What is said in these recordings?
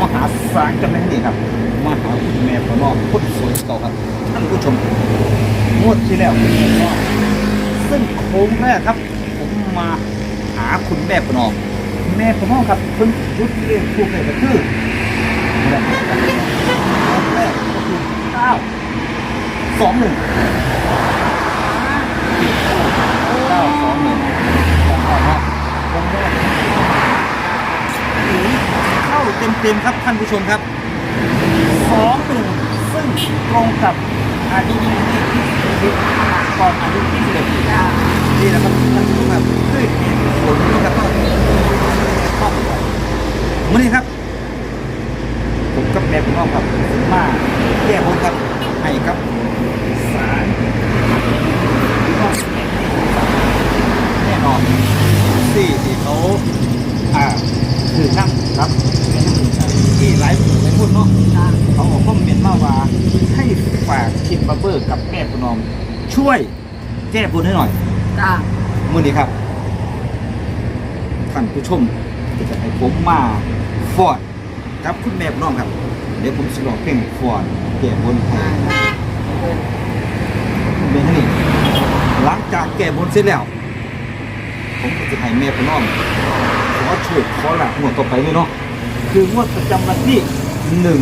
มาหาสางกันนั่นนี่ครับมาหาคุณแม่พ่อน้องคนสวยเก่าครับ ท่านผู้ชมงวดที่แล้วคุณแม่พ่อน้อซึ่งโค้งแรกครับ ผมมาหาคุณแม่พ่อน้อแม่พ่อน้อครับเพิ่งจุดเลขทูกเลยก็คือแรกก็คือเก้าสองหนึ่งเก้าสองหนึ่งของพ่อพ่อของแม่เข้าเต็มเต็มๆครับท่านผู้ชมครับสองหนึ่งซึ่งตรงกับอายุที่ที่ก่อนอายุที่สิบเอ็ดปีนี่แหละครับท่านผู้ชมครับด้วยเหตุผลนี้ครับก็ครอบครัวมื่อนี้ครับ ผมกับแม่พี่น้องครับมาแก้บนครับให้ครับสารพี่น้องแน่นอนสี่ที่เขาอ่าคือช่าง ครับที่ไลฟ์ในพูดเนาะเขาบอกคอมเมนต์มาว่าให้ฝากคิมบับเบอร์กับแม่ประนอม ช่วยแก้บนให้หน่อยจ้ามื่อนี้ครับท่านผู้ชมก็จะให้ผมมาฟอดกับคุณแม่ประนอมครับ เดี๋ยวผมจะลองเพลงฟอดแก้บนให้เป็นที่นี่หลังจากแก้บนเสร็จแล้ว ผมก็จะให้แม่พี่น้องขอโชคขอหลักงวดต่อไปเลยเนาะคืองวดประจำวันที่หนึ่ง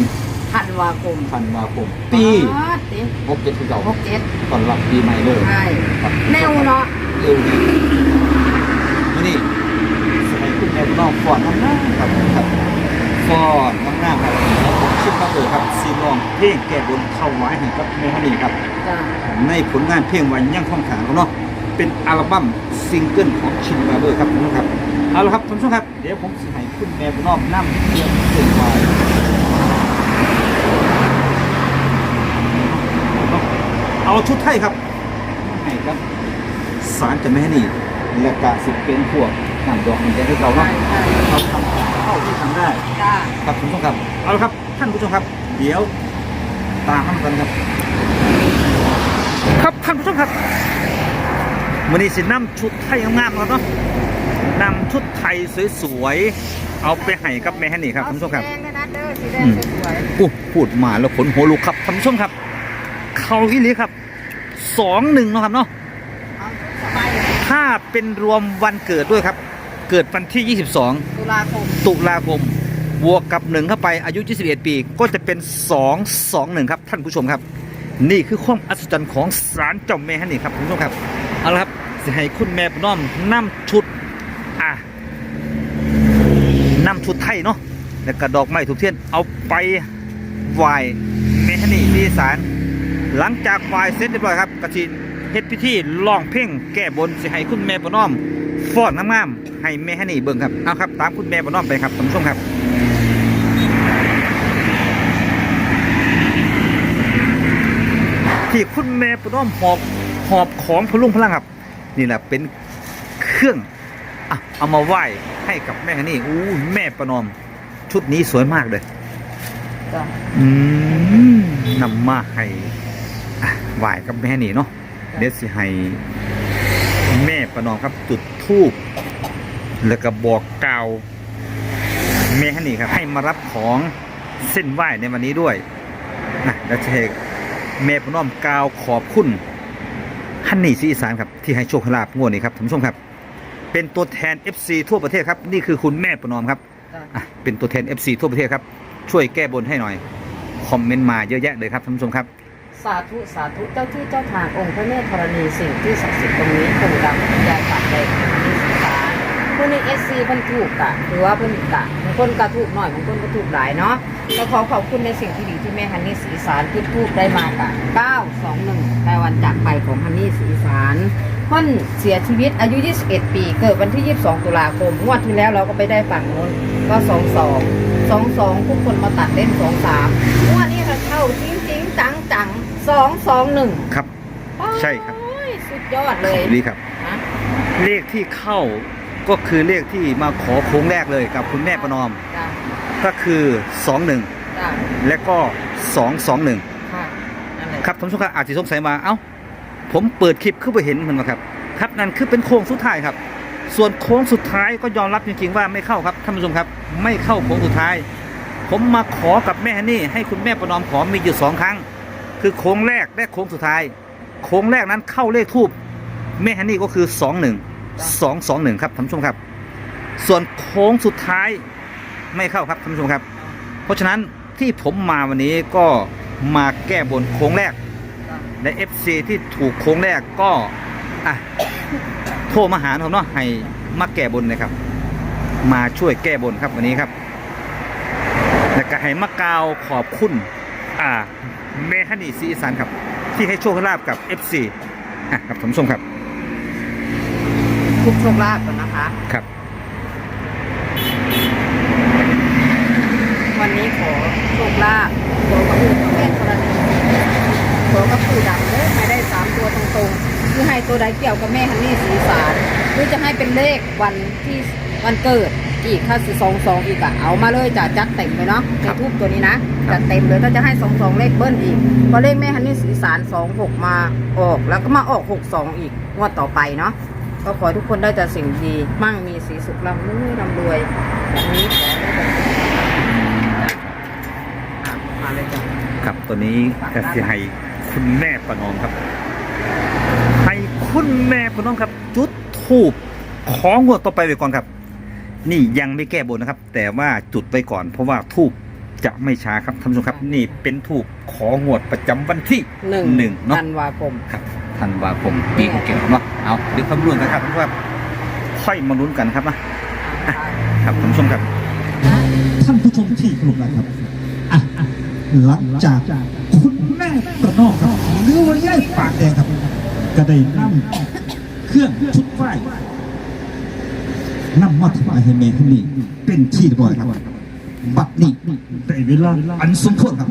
ธันวาคมธันวาคมปีอ๋อติหกเจ็ดปีเก่าหกเจ็ดตอนรับปีใหม่เลยใช่ครับแนวเนาะเร็วดีวันนี้สมัยคุณแม่พี่น้องฟอนน้ำหน้าครับครับฟอนน้ำหน้าครับแล้วผมคิดว่าเออครับซีลองเพลงแก้บนเข้าไว้ให้กับแม่ฮันนี่ครับจ้าในผลงานเพลงวันยังข้องขางเขาเนาะ เป็นอัลบั้มซิงเกิลของชินบาร์เบอร์ครับคุณผู้ชมครับเอาละครับคุณผู้ชมครับเดี๋ยวผมจะให้คุณแม่พี่น้องนั่งเรียนเสียงไว้เอาชุดไทยครับให้ครับสารจะไม่ให้นี่และกาสิเป็นพวกน้ำดอกมันจะให้เราใช่เนาะใช่เราทำเท่าที่ทำได้จ้าครับคุณผู้ชมครับเอาละครับท่านผู้ชมครับ เดี๋ยวตามกันครับ ครับท่านผู้ชมครับ วันนี้สินำชุดไทยงามๆครับเนาะนำชุดไทยสวยๆ เอาไปให้กับแม่ฮันนี่ครับท่านผู้ชมครับสีแดงเลยนะเด้อสีแดงสวยอู้พูดมาแล้วขนหัวลุกครับท่านผู้ชมครับ เขาอีหลีครับสองหนึ่งเนาะครับเนาะๆเอาสบายเลยถ้าเป็นรวมวันเกิดด้วยครับ เกิดวันที่ 22 ตุลาคม ตุลาคม บวกกับหนึ่งเข้าไปอายุ 21 ปี ก็จะเป็น 2 2 1 ครับท่านผู้ชมครับ นี่คือความอัศจรรย์ของสารเจ้าแม่ฮันนี่ครับคุณผู้ชมครับ เอาละครับจะให้คุณแม่ปน้อมนำชุด อะนำชุดไทยเนาะแล้วก็ดอกไม้ถูกเทียนเอาไปไหว้แม่ฮันนี่ที่ศาลหลังจากไหว้เสร็จเรียบร้อยครับกระชิเฮ็ดพิธีร้องเพลงแก้บนสิให้คุณแม่ปน้อมฟ้อนงามๆให้แม่ฮันนี่เบิ่งครับเอาครับตามคุณแม่ปน้อมไปครับท่านผู้ชมครับที่คุณแม่ปน้อมหอบ หอบของพลุงพลังครับ นี่แหละเป็นเครื่องอะเอามาไหว้ให้กับแม่ฮันนี่อู้แม่ประนอม ชุดนี้สวยมากเลยจ้าอืมนำมาให้อะไหว้กับแม่ฮันนี่เนาะเดี๋ยวสิให้แม่ประนอมครับ จุดธูปแล้วก็บอกกล่าวแม่ฮันนี่ครับให้มารับของเส้นไหว้ในวันนี้ด้วยนะแล้วจะให้แม่ประนอมกล่าวขอบคุณ ฮันนี่ซีอีสานครับที่ให้โชคให้ลาบงวดนี้ครับท่านผู้ชมครับ เป็นตัวแทน FC ทั่วประเทศครับนี่คือคุณแม่ประนอมครับจ้าอะเป็นตัวแทน FC ทั่วประเทศครับช่วยแก้บนให้หน่อยคอมเมนต์มาเยอะแยะเลยครับท่านผู้ชมครับ สาธุสาธุเจ้าที่เจ้าทางองค์พระแม่ธรณีสิ่งที่ศักดิ์สิทธิ์ตรงนี้คงดำยายปากแดงมีสีสาร ผู้ในเอสซีเพิ่นถูกกะหรือว่าเพิ่นกะบางคนก็ถูกหน่อยบางคนก็ถูกหลายเนาะก็ขอขอบคุณในสิ่งที่ดีที่แม่ฮันนี่สีสารที่ทูกได้มากะ921ในวันจากไปของฮันนี่สีสารเพิ่นเสียชีวิตอายุ 21 ปี เกิดวันที่ 22 ตุลาคมงวดที่แล้วเราก็ไปได้ฝั่งโน้นก็ 22 22ทุกคนมาตัดเล่น 23งวดนี้เราเข้าจริงจริงๆจังจัง221 ครับ ใช่ครับโอ้ยสุดยอดเลยนี่ครับนะเลขที่เข้า ก็คือเลขที่มาขอโค้งแรกเลยกับคุณแม่ประนอม จ้าก็คือ 21 จ้าและก็ 221 ค่ะนั่นแหละครับท่านผู้ชมครับอาจจะสงสัยมาเอ้าผมเปิดคลิปขึ้นไปเห็นมันมาครับครับนั่นคือเป็นโค้งสุดท้ายครับ ส่วนโค้งสุดท้ายก็ยอมรับจริงๆว่าไม่เข้าครับท่านผู้ชมครับ ไม่เข้าโค้งสุดท้าย ผมมาขอกับแม่ฮันนี่ให้คุณแม่ประนอมขอมีอยู่สองครั้ง คือโค้งแรกและโค้งสุดท้าย โค้งแรกนั้นเข้าเลขทูบแม่ฮันนี่ก็คือส องหนึ่งสองสองหนึ่งครับท่านผู้ชมครับ ส่วนโค้งสุดท้ายไม่เข้าครับท่านผู้ชมครับ เพราะฉะนั้นที่ผมมาวันนี้ก็มาแก้บนโค้งแรกและ FC ที่ถูกโค้งแรกก็อะโทรมาหาผมเนาะให้มาแก้บนนะครับ มาช่วยแก้บนครับวันนี้ครับและก็ให้มากาวขอบคุณ อ่าเมฮันนี่ซีอีสานครับ ที่ให้โชคลาบกับ FC อะครับท่านผู้ชมครับ ทุกโชคลาภก่อนนะคะ ครับ วันนี้ขอโชคลาภขอกระพูพระแม่ธรณีขอกระพูดำเลยไม่ได้สามตัวตรงๆคือให้ตัวใดเกี่ยวกับแม่ฮันนี่สีสารหรือจะให้เป็นเลขวันที่วันเกิดอีกถ้าสิสองสองอีกอะเอามาเลยจะจัดเต็มเลยเนาะในทูบตัวนี้นะจัดเต็มเลยถ้าจะให้สองสองเลขเบิ้ลอีกเพราะเลขแม่ฮันนี่สีสารสองหกมาออกแล้วก็มาออกหกสองอีกงวดต่อไปเนาะ ก็ขอให้ทุกคนได้แต่สิ่งดี มั่งมีสีสุขร่ำรวยร่ำรวยวันนี้ขอให้แบบอะมาเลยจ้ะครับตัวนี้ก็จะให้คุณแม่ประนอมครับ ให้คุณแม่ประนอมครับ จุดทูบของวดต่อไปไว้ก่อนครับ นี่ยังไม่แก้บนนะครับ แต่ว่าจุดไว้ก่อน เพราะว่าทูบจะไม่ช้าครับท่านผู้ชมครับ นี่เป็นทูบของวดประจำวันที่หนึ่งหนึ่งเนาะธันวาคมครับ ธันวาคมปีของเก่งเนาะเอาเดี๋ยวคำนวณกันครับเพราะว่าค่อยมาลุ้นกันครับนะครับท่านผู้ชมครับท่านผู้ชมที่เคารพนะครับอะหลังจากคุณแม่ประนอมครับหรือว่าย่ายปากแดงครับก็ได้นำเครื่องชุดไหว้นำมาถวายให้แม่ที่นี่เป็นที่เรียบร้อยครับบัดนี้ได้เวลาอันสมควรครับ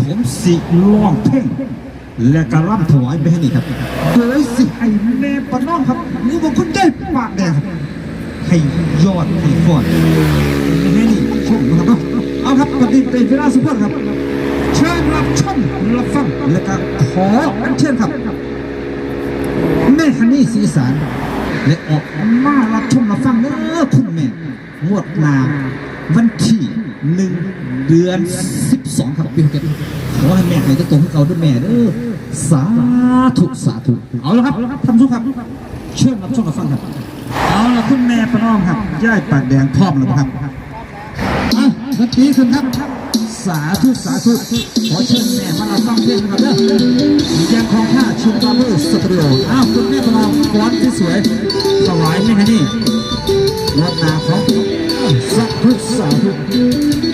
ผมสิร้องเพลง และกระร่ำถวายไปให้นี่ครับโดยสิให้แม่ประนอมครับหรือว่าคุณย่าปากแดงครับให้ยอดให้ฟอดให้นี่ชมนะครับเนาะเอาครับปฏิเป็นเวลาสมควรครับ เชิญรับชมรับฟังและก็ขออัญเชิญครับแม่ฮันนี่สีสารและออกมารับชมรับฟังเด้อคุณแม่งวดนาวันที่หนึ่งเดือนสิบสองครับพี่เก็บขอให้แม่ให้ตรงให้เขาด้วยแม่เด้อ สาธุสาธุเอาละครับทำทุกครับเชิญรับชมรับฟังครับ เอาละคุณแม่ประนอมครับย่ายปากแดงพร้อมแล้วครับอะนาทีขึ้นครับ สาธุสาธุขอเชิญแม่มาเราฟังเพลงนะครับเด้อยังของท่าชุมตามือสตูดิโออ้าวคุณแม่ประนอมฟ้อนที่สวยถวายไหมคะนี่รถนาของสาธุสาธุ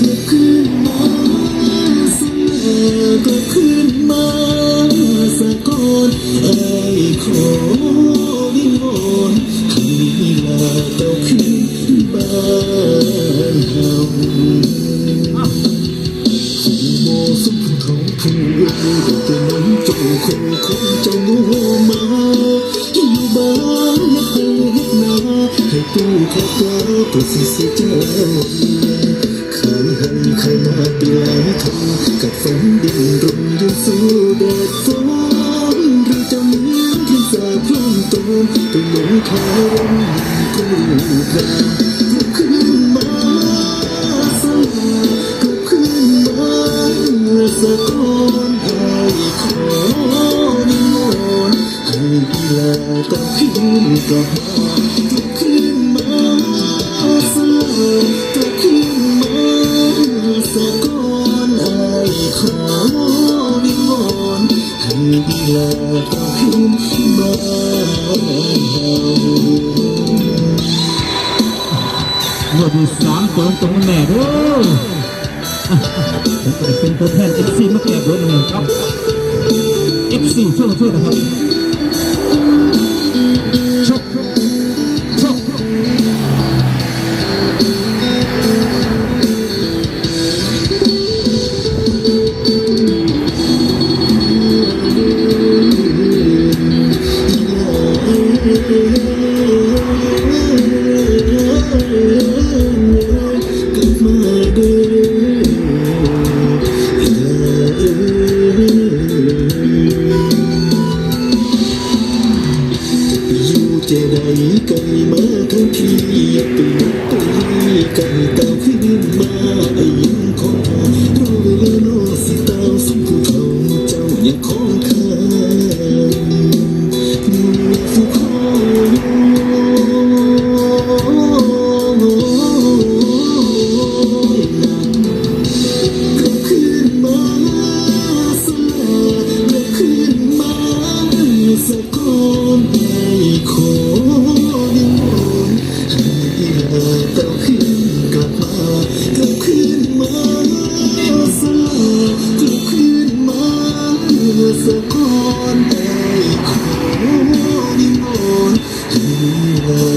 ลุกขึ้นมาเสมอก็ขึ้นมาสะกอไอ้อวิงวอนให้ลาต้าขึ้นบ้านเฮาขโมสุขทผู้รู้แต่น้อเจ้าคคงเจ้าโง่มาอยู่บ้านและเป็นเาให้ตู้ขับกระตุ้นสเจ้า ปลายทงกัดฝันดินรุมยู่สู่แดดฝนหรือจะเหมือนที่สาพร่ำตมตัวหลงคารมก็รู้กลางขึ้นมาสลากลับขึ้นมาสะกอนให้ขอนิมนต์ให้อีลาต้องขึ้นกลับมากลับขึ้นมาสลาก อีลาต้องขึ้นมเมื่อดูสามตัวตรงแม่เด้ออะผมเป็นตัวแทน FC มาแก้บนหนึ่งครับ FC ช่วยช่วยนะครับ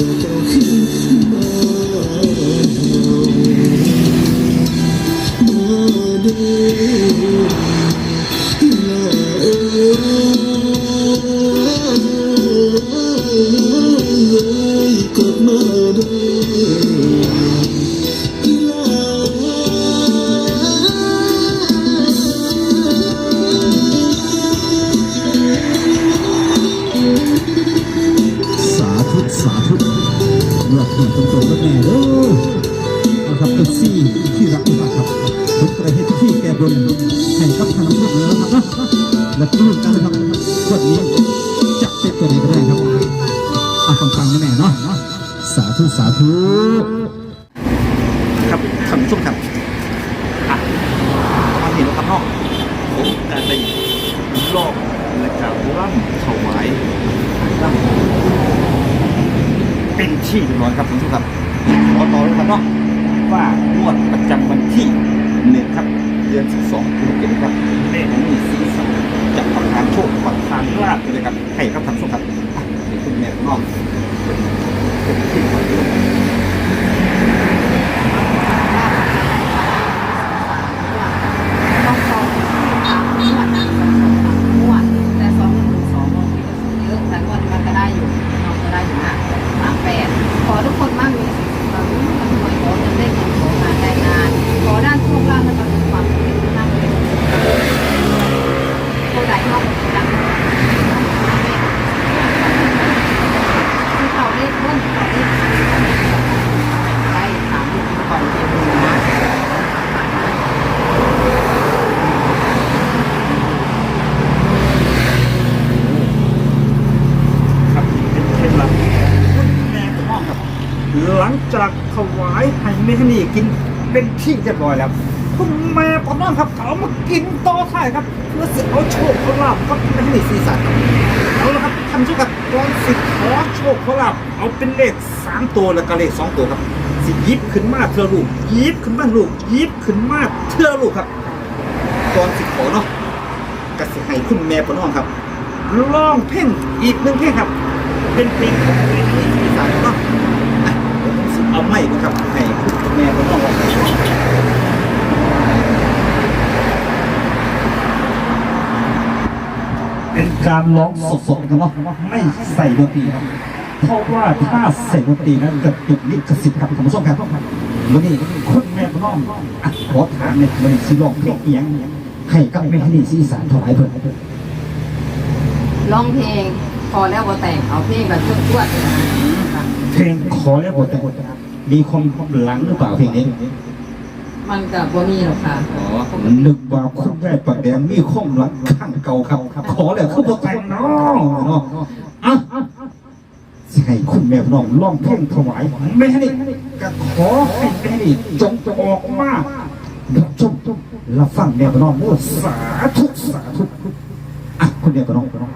ลา และกร่ำถวายร่ำเป็นที่เรียบร้อยครับท่านผู้ชมครับขอต่อเลยครับเนาะว่างวดประจำวันที่หนึ่งครับ เดือนสิบสองคือเกิดครับเลขนี้สีสันจะประทานโชคประทานลาภเลยครับให้ครับท่านผู้ชมครับคุณแม่น้องเป็นที่ก่อนเลย ต้องสองสามงวดนะสองสามงวดแต่สองหนึ่งสองงวดที่ก็เยอะแต่งวดมันก็ได้อยู่น้องก็ได้อยู่นะสามแปดขอทุกคนมั่งมีสิ่งที่เราทำหน่วยขอเงินได้เงินของานได้งาน ขอด้านโชคลาภและประสบความสำเร็จนั่งเป็นผู้ใดเข้าดังคือเขาเรียกต้นเขาเรียกได้ถามลูกก่อนเรียนรู้นะ ครับเป็นเคล็ดลับคุณแม่ของน้องครับ หลังจากถวายให้แม่ฮันนี่กินเป็นที่เรียบร้อยแล้วคุณแม่ขอน้องครับเขามากินต่อท้ายครับเพื่อสิเอาโชคเอาลาบกับม่ฮันนี่สีสันเอาละครับท่านผู้ชมครับก่อนสิขอโชคขอลาบเอาเป็นเลขสามตัวแล้วก็เลขสองตัวครับสิยิบขึ้นมาเทื่อลูกยิบขึ้นมาลูกยิบขึ้นมาเทื่อลูกครับก่อนสิขอเนาะก็สิให้คุณแม่ขอน้องครับร้องเพลงอีกหนึ่งเพลงครับ เป็นเพลงของเพลงนี้ที่สามเนาะเดี๋ยวผมสิเอาไม่ครับ แม่ผมต้องร้องเพลงเป็นการร้องสดๆนะครับเนาะไม่ใส่ดนตรีครับเพราะว่าถ้าเสียงดนตรีนั้นจะติดลิขสิทธิ์ครับท่านผู้ชมครับวันนี้คุณแม่น้องอะขอถามเนี่ยวันสิร้องเพลงเอียงให้กับแม่ฮันนี่สีสานถวายเพิ่อนร้องเพลงพอแล้วบ่แต่งเอาเพลงแบบชวดๆเลยนะเพลงขอแล้วบทแต่ง มีความหลังหรือเปล่าเพลงนี้มันกับบ่มีหรอกค่ะอ๋อนึกว่าคุณแม่ปัดแดงมีความหลังข้างเก่าครับขอแล้วคือบทแต่งน้องเนาะอะสิให้คุณแม่น้องร้องเพลงถวายแม่ฮันนี่ก็ขอให้แม่ฮันนี่จงออกมารับชมรับฟังแม่น้องโอ้สาธุสาธุอะคุณแม่น้องน้อง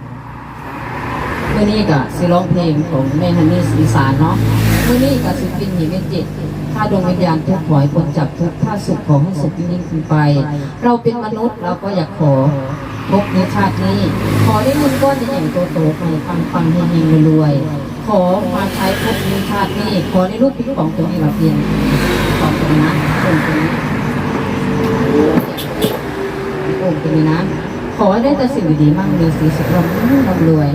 มื่อนี้ก็สิร้องเพลงของแม่ฮันนี่สีสานเนาะเมื่อนี้ก็สิปินหิเมจิตถ้าดวงวิญญาณทุกข์ขอให้พ้นจากทุกข์ถ้าสุขขอให้สุขยิ่งขึ้นไป เราเป็นมนุษย์เราก็อยากขอพบในชาตินี้ ขอได้เงินก้อนใหญ่โตๆไปฟังฟังๆเฮงๆรวยๆขอมาใช้พบในชาตินี้ ขอในรูปปิ๊กของตัวนี้เราเพียงของตัวนี้นะตรงนี้โอ่งตัวนี้นะขอได้แต่สิ่งดีๆมั่งมีสีสุขร่ำร่ำรวย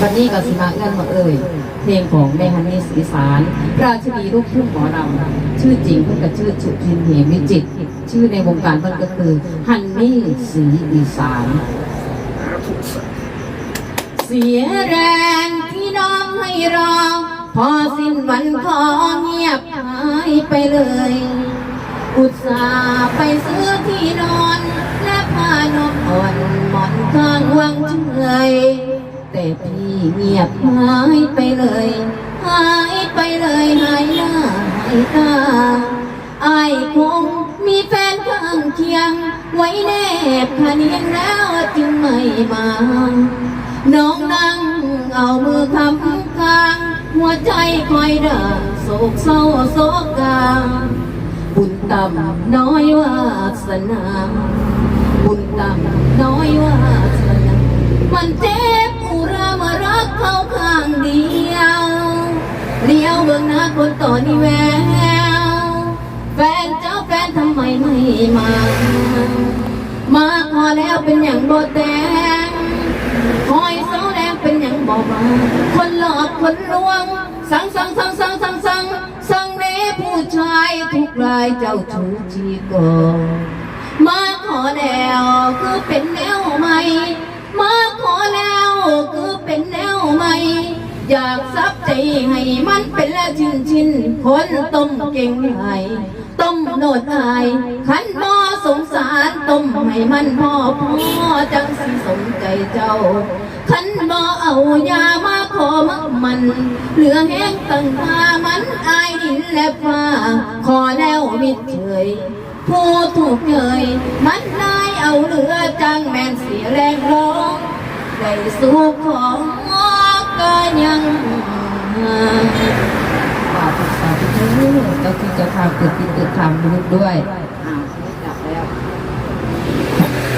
วันนี้ก็สิมาเอื้อนมาเอ่ยเพลงของแม่ฮันนี่สีสาร ราชินีลูกทุ่งหมอลำชื่อจริงเพื่อนก็ชื่อชุทินเหมวิจิต ชื่อในวงการเพื่อนก็คือฮันนี่สีอีสานเสียแรงที่น้องให้รอ พอสิ้นวันขอเงียบหายไปเลยอุตส่าห์ไปซื้อที่นอน และผ้านอนอ่อนหมอนข้างวังเฉย แต่พี่เงียบหายไปเลย หายไปเลยหายหน้าหายตาไอายคงมีแฟนข้างเคียง ไว้แนบคเนียงแล้วจึงไม่มา น้องนั่งเอามือคำกลาง หัวใจคอยด่าโศกเศร้าโศกกาบุญต่ำน้อยวาสนา บุญต่ำน้อยวาสนา มันเจ็บ เลี้ยวเบื้องหน้าคนต่อนี่แววแฟนเจ้าแฟนทำไมไม่มา มาขอแล้วเป็นอย่างโบแตงคอยเสาแดงเป็นอย่างบอกมาคนหลอกคนลวง สังสังสังสังสังสังสังเนผู้ชายทุกรายเจ้าชู้จีโกมาขอแล้วคือเป็น ให้มันเป็นละชินชินคนต้มเก่งให้ต้มโนดอายขันบ่สงสารต้มให้มันพ่อพ่อจังสิสมใจเจ้าขันบ่เอายามาขอมักมัน เหลือแห้งตั้งตามันอายดินและฟ้าขอแล้วมิดเฉยผู้ถูกเยยมันได้เอาเหลือจังแมนเสียแรงร้องได้สู้ของก็ยัง ฝากศึกษาไปเถอะเจ้าที่เจะทำเกิดที่เกิดทำลูกด้วยอ้าวจับแล้ว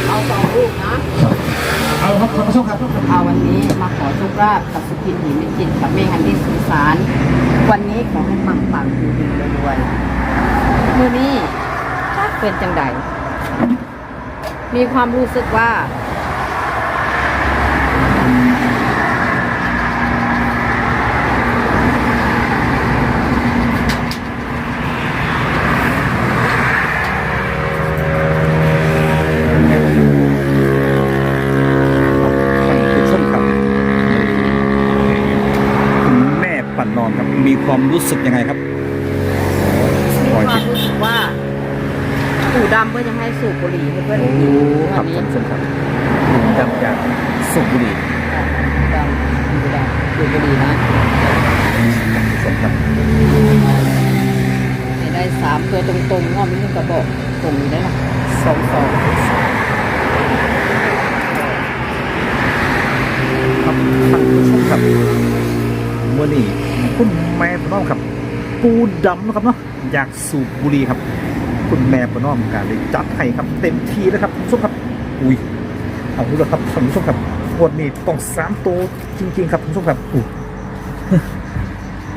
เอาสองลูกนะ เอาครับท่านผู้ชมครับเอาวันนี้มาขอโชคลาภกับสุพินหิมิจิตกับเมฮันดี้สุสานวันนี้ขอให้ปังปังดีดีรวยๆมื่อนี้ถ้าเป็นจังใดมีความรู้สึกว่า ท่านผู้ชมครับคุณแม่ปั่นนอน ครับมีความรู้สึกยังไงครับมีความรู้สึกว่าปู่ดำเพื่อจะให้สูบบุหรี่ให้เพื่อนโอ้กินครับวันท่านี้นผู้ชมครับคุณดำจากสุบุรีดำปู่ดำสูบบุหรี่นะท่านผู้ชมครับให้ได้สามตัวตรงๆงอมนี่กระบอกตรงนี้ได้หรอสองสอง ปูดำนะครับเนาะอยากสูบบุหรี่ครับ คุณแม่ปน้อมการเลยจัดให้ครับเต็มที่แล้วครับท่านครับ อุ้ยเอาดูแล้วครับท่านผู้ชมครับวันนี้ต้องสามตัวจริง ๆ ครับท่านผู้ชมครับอู้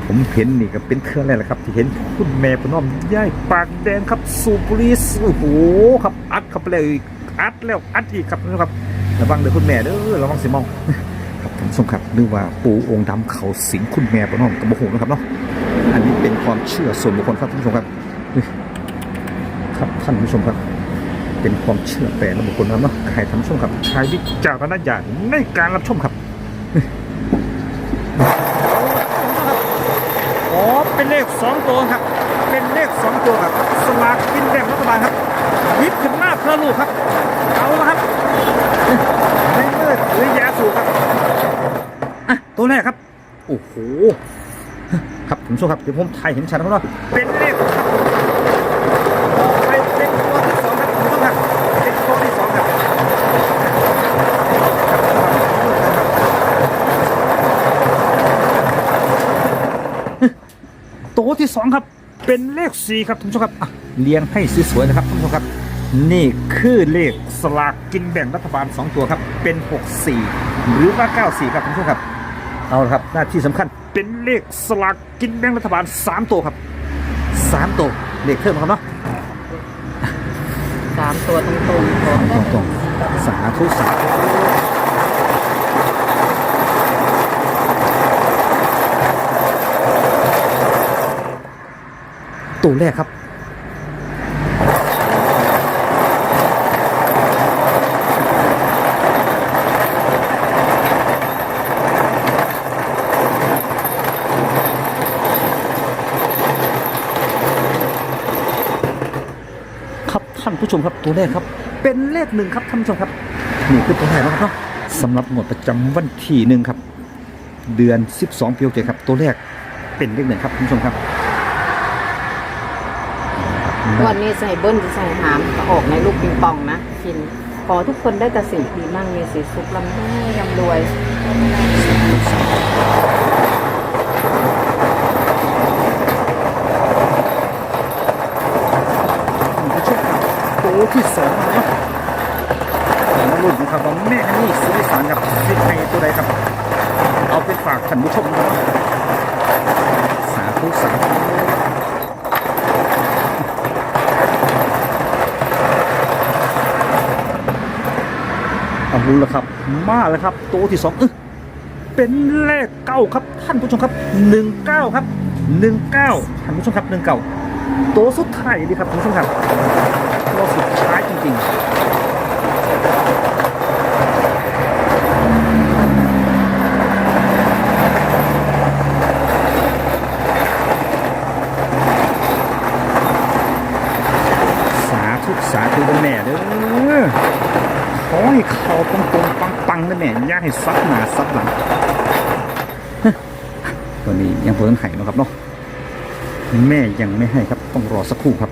ผมเห็นนี่ก็เป็นเครื่องอะไรล่ะครับ ที่เห็นคุณแม่ปน้อมย่ายปากแดงครับ สูบบุหรี่โอ้โหครับ อัดเข้าไปเลยอัดแล้วอัดอีกครับท่านผู้ชมครับระวังเด้อคุณแม่เด้อระวังสิมองครับท่านผู้ชมครับหรือว่าปูองค์ดำเขาสิงคุณแม่ปะน้องกระบอกนะครับเนาะ นนี้เป็นความเชื่อส่วนบุคคลครับท่านผู้ชมครับนี่ครับท่านผู้ชมครับ เป็นความเชื่อแต่ละบุคคลนะครับเนาะใครท่านผู้ชมครับใช้วิจารณญาณในการรับชมครับอ๋อเป็นเลขสองตัวครับ เป็นเลขสองตัวครับสลากกินแบ่งรัฐบาลครับยิบขึ้นมาเพื่อลูกครับเอาละครับไม่เลิศหรือยาสูบครับอะตัวแรกครับโอ้โห ครับผมชมครับเดี๋ยวผมถ่ายเห็นชัดครับว่าเป็นเลขครับต่อไปเป็นตัวที่สองครับผมต้องครับเป็นตัวที่สองครับตัวที่สองครับเป็นเลขสี่ครับท่านผู้ชมครับอะเรียงให้สวยๆนะครับท่านผู้ชมครับ นี่คือเลขสลากกินแบ่งรัฐบาล 2 ตัวครับเป็น 64 หรือว่า 94 ครับท่านผู้ชมครับเอาละครับหน้าที่สำคัญเป็นเลขสลาก กินแบ่งรัฐบาล 3 ตัวครับ 3 ตัวเลขเพิ่มครับเนาะสามตัวตรงๆขอตรงตรงๆสาธุสาธุตัวแรกครับ ครับท่าน ผู้ชมครับตัวแรกครับ เป็นเลขหนึ่งครับท่านผู้ชมครับนี่คือตัวแรกแล้วครับเนาะสำหรับหมวดประจำวันที่หนึ่งครับ เดือน 12ปีโอเคครับ ตัวแรกเป็นเลขหนึ่งครับท่านผู้ชมครับวันนี้ใส่เบิ้ลจะใส่หามออกในลูกปิงปองนะกินขอทุกคนได้แต่สิ่งดีมั่งมีสีสุขลำได้ยำรวย ตัวที่สองนะครับมาลุ้นดูครับว่าแม่ฮันนี่สุริสารกับสิทธิ์ในตัวใดครับ เอาไปฝากท่านผู้ชมนะครับสาธุสาธุเอาลุ้นแล้วครับ มาแล้วครับ ตัวที่สองเออเป็นเลขเก้าครับ ท่านผู้ชมครับหนึ่งเก้าครับหนึ่งเก้าท่านผู้ชมครับหนึ่งเก้าตัวสุดท้ายดีครับท่านผู้ชมครับ ตัวสุดท้ายจริงๆ สาธุสาธุแม่เด้อขอให้เขาตรงตรงปังปังๆนะแม่ย่าให้ซับหนาซับหลังตัวนี้ยังเพิ่งไข่นะครับเนาะแม่ยังไม่ให้ครับต้องรอสักครู่ครับ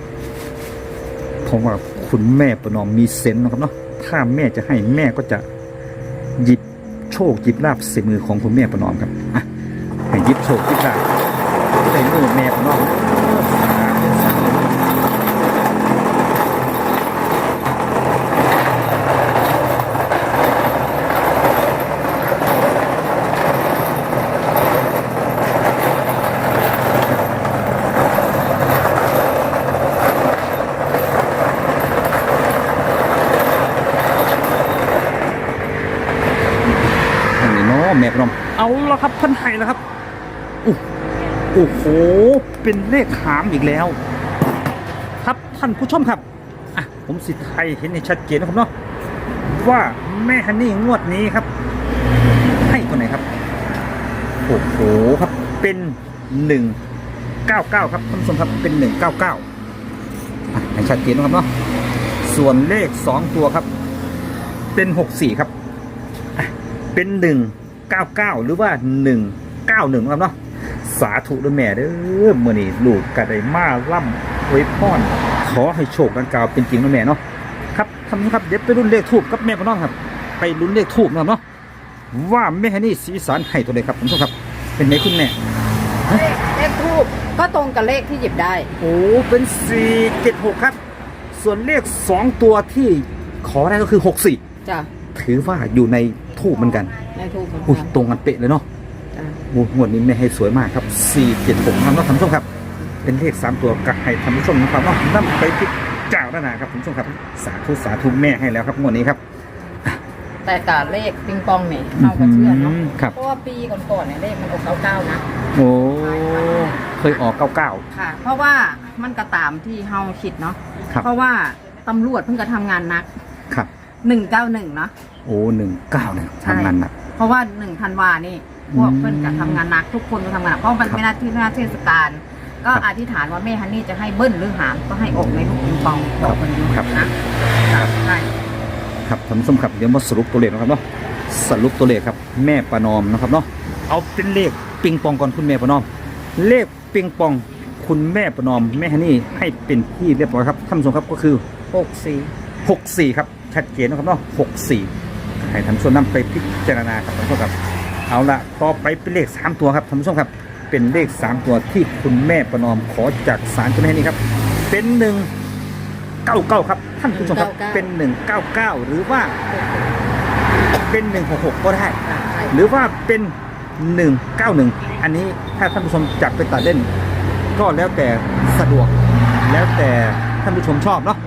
เพราะว่าคุณแม่ประนอมมีเซนส์นะครับเนาะถ้าแม่จะให้แม่ก็จะหยิบโชคหยิบลาบใส่มือของคุณแม่ประนอมครับอะให้หยิบโชคหยิบลาบใส่มือแม่ประนอมอันนี้เนาะแม่ประนอม เอา ละครับท่นไห้แล้วครับโอ้โห เป็นเลขหามอีกแล้ว ครับท่านผู้ชมครับ อะ ผมสิไทยเห็นในชัดเจนนะครับเนาะว่าแม่ฮันนี่งวดนี้ครับ ให้ตัวไหนครับ โอ้โหครับเป็นหนึ่งเก้าเก้าครับท่านผู้ชมครับเป็นหนึ่งเก้าเก้าอะให้ชัดเจนนะครับเนาะส่วนเลขสองตัวครับ เป็นหกสี่ครับ เป็นหนึ่ง เก้าเก้าหรือว่าหนึ่งเก้าหนึ่งครับเนาะสาธุด้วยแม่เด้อมื่อนี้ลูกกระไดมาล่ำไว้พรขอให้โชคดังกล่าวเป็นจริงนะแม่เนาะครับท่านผู้ชมครับเดี๋ยวไปรุ่นเลขทูบกับแม่พ่อน้องครับ ไปรุ่นเลขทูบนะครับเนาะว่าแม่ฮันนี่สีสารให้ตัวใดครับท่านผู้ชมครับ เป็นไหนคุณแม่เลขเลขทูบก็ตรงกับเลขที่หยิบได้ โอ้เป็นสี่เจ็ดหกครับ ส่วนเลขสองตัวที่ขอได้ก็คือหกสี่จ้ะถือว่าอยู่ในทูบเหมือนกัน ในทูบเหมือนอุ้ยกันตรงกันเป๊ะเลยเนาะจ้ะโอ้งวดนี้แม่ให้สวยมากครับสี่เจ็ดหกครับท่านผู้ชมครับ เป็นเลขสามตัวกับให้ท่านผู้ชมนะครับว่านั่ไปพิจารณาครับท่านผู้ชมครับ สาธุสาธุแม่ให้แล้วครับงวดนี้ครับอะแต่กะเลขปิงปองเนี่ยเราก็เชื่อเนาะมครับ เพราะว่าปีก่อนๆเนี่ยเลขมันออกเก้าเก้านะ โอ้เคยออกเก้าเก้า ค่ะ เพราะว่ามันก็ตามที่เฮาคิดเนาะครับ เพราะว่าตำรวจเพิ่งจะทำงานหนักครับหนึ่งเก้าหนึ่งเนาะโอ้หนึ่งเก้าเนี่ยใช่ทำงานหนัก เพราะว่าหนึ่งธันวานี่พวกอืมเพิ่นก็ทำงานหนักทุกคนก็ทำงานหนักเพราะมันครับไม่น่าที่หน้าเทศกาลก็ครับอธิษฐานว่าแม่ฮันนี่จะให้เบิ้ลหรือหามก็ให้ออกในลูกปิงปองบอกคนนี้ครับ นะใช่ ครับท่านผู้ชมครับเดี๋ยวมาสรุปตัวเลขนะครับเนาะสรุปตัวเลขครับแม่ประนอมนะครับเนาะเอาเป็นเลขปิงปองก่อนคุณแม่ประนอม เลขปิงปองคุณแม่ประนอมแม่ฮันนี่ให้เป็นที่เรียบร้อยครับท่านผู้ชมครับก็คือ หกสี่ 64 ครับชัดเจนนะครับเนาะ64 ให้ท่านผู้ชมนำไปพิจารณาครับท่านผู้ชมครับ เอาละต่อไปเป็นเลข 3 ตัวครับท่านผู้ชมครับ เป็นเลข 3 ตัวที่คุณแม่ประนอมขอจากศาลเจ้าแม่นี่ครับ เป็น199ครับ ท่านผู้ชมครับเป็น199หรือว่าเป็น166ก็ได้ใช่หรือว่าเป็น191อันนี้ถ้าท่านผู้ชมจับไปตัดเล่น ก็แล้วแต่สะดวก แล้วแต่ท่านผู้ชมชอบเนาะ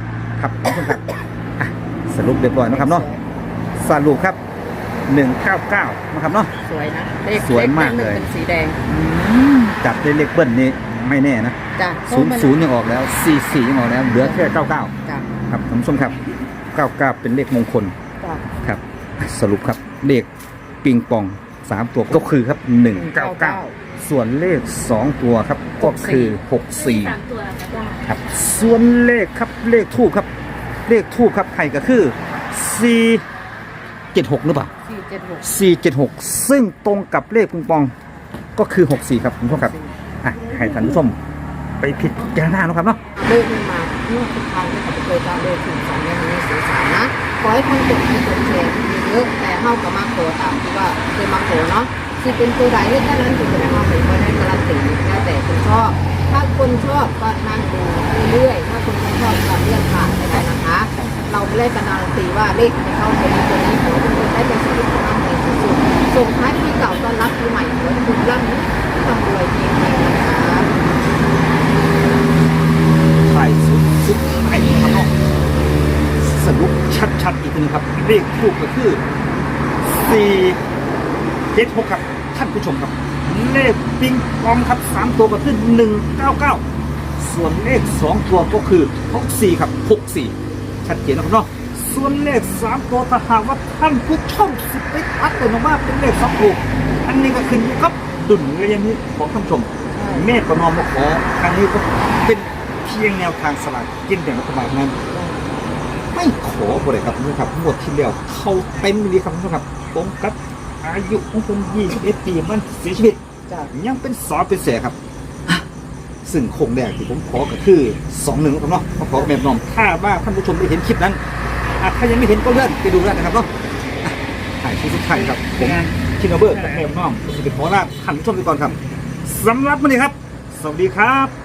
ครับท่านผู้ชมครับอะสรุปเรียบร้อยนะครับเนาะ สรุปครับ 199นะครับเนาะ สวยนะเลขสวยมากขหนึ่งเลย เป็นสีแดงจับได้เลขเบิ้ลนี่ไม่แน่นะจ้ะศูนย์ศูนย์ยังออกแล้วสี่สี่ยังออกแล้ว เหลือแค่99จ้ะครับท่านผู้ชมครับ99เป็นเลขมงคล จ้ะ ครับสรุปครับเลขปิงปอง 3 ตัวก็คือครับ 199 ส่วนเลข 2 ตัวครับก็คือ64ครับ ส่วนเลขครับเลขทูบครับ เลขทูบครับไทยก็คือ 476หรือเปล่าสี่เจ็ดหก476ซึ่งตรงกับเลขปิงปองก็คือ64ครับคุณผู้ชมครับอะให้ท่านผู้ชมไปผิดจารณานะครับเนาะเลขมันมาเมื่อทุกครั้งที่เขาเคยจะเลขถึงสองเนี่ยมันไม่สื่อสารนะขอให้ท่านกดให้กดแชร์เยอะแต่เฮากับมาโขตามที่ว่าเคยมาโขเนาะที่เป็นตัวใดเรื่องนั้นถึงจะได้มาเป็นว่าได้การันตีแล้วแต่คนชอบ ถ้าคนชอบก็นั่งดูเรื่อยๆถ้าคนไม่ชอบก็เลื่อนผ่านไปได้นะคะ เราไม่ได้การันตีว่าเลขจะเข้าตัวนี้ตัวนี้ขอให้ทุกคนได้เป็นสิ่งที่คุณทำในที่สุดส่งท้ายปีเก่าต้อนรับปีใหม่ขอให้ทุกคนร่ำทำรวยเองนะคะถ่ายสุดสุดท้ายนะครับเนาะสรุปชัดๆอีกนึงครับเลขทูบก็คือ4 7 6ครับท่านผู้ชมครับเลขปิงปองครับ3ตัวก็คือ199ส่วนเลข2ตัวก็คือ64ครับ64 ชัดเจนนะครับเนาะส่วนเลข3ตัวถ้าหากว่าท่านผู้ชมสิไปอัดตัวออกมาเป็นเลข2ตัวอันนี้ก็ขึ้นอยู่กับดุลเรียนนี้ของท่านผู้ชมแม่ประนอมมาขอครั้งนี้ก็เป็นเพียงแนวทางสลากกินแบ่งรัฐบาลนั้น ไม่ขอบ่เลยครับทุกท่านครับหมดที่แล้วเขาเต็มเลยครับทุกท่านครับตรงกับอายุของคน21ปีมันเสียชีวิตจ้ะยังเป็นสอเป็นเสียครับอะ ซึ่งโคงแรกที่ผมขอก็คือสองหนึ่งครับเนาะมขอกับแม่ประนอมถ้าว่าท่านผู้ชมได้เห็นคลิปนั้นอะถ้ายังไม่เห็นก็เลื่อนไปดูได้นะครับเนาะถ่ายที่สุดท้ายครับผมคินโนเบิร์กับแม่ประนอมผมจะขอลาท่านผู้ชมไปก่อนครับสำหรับวันนี้ครับ สวัสดีครับ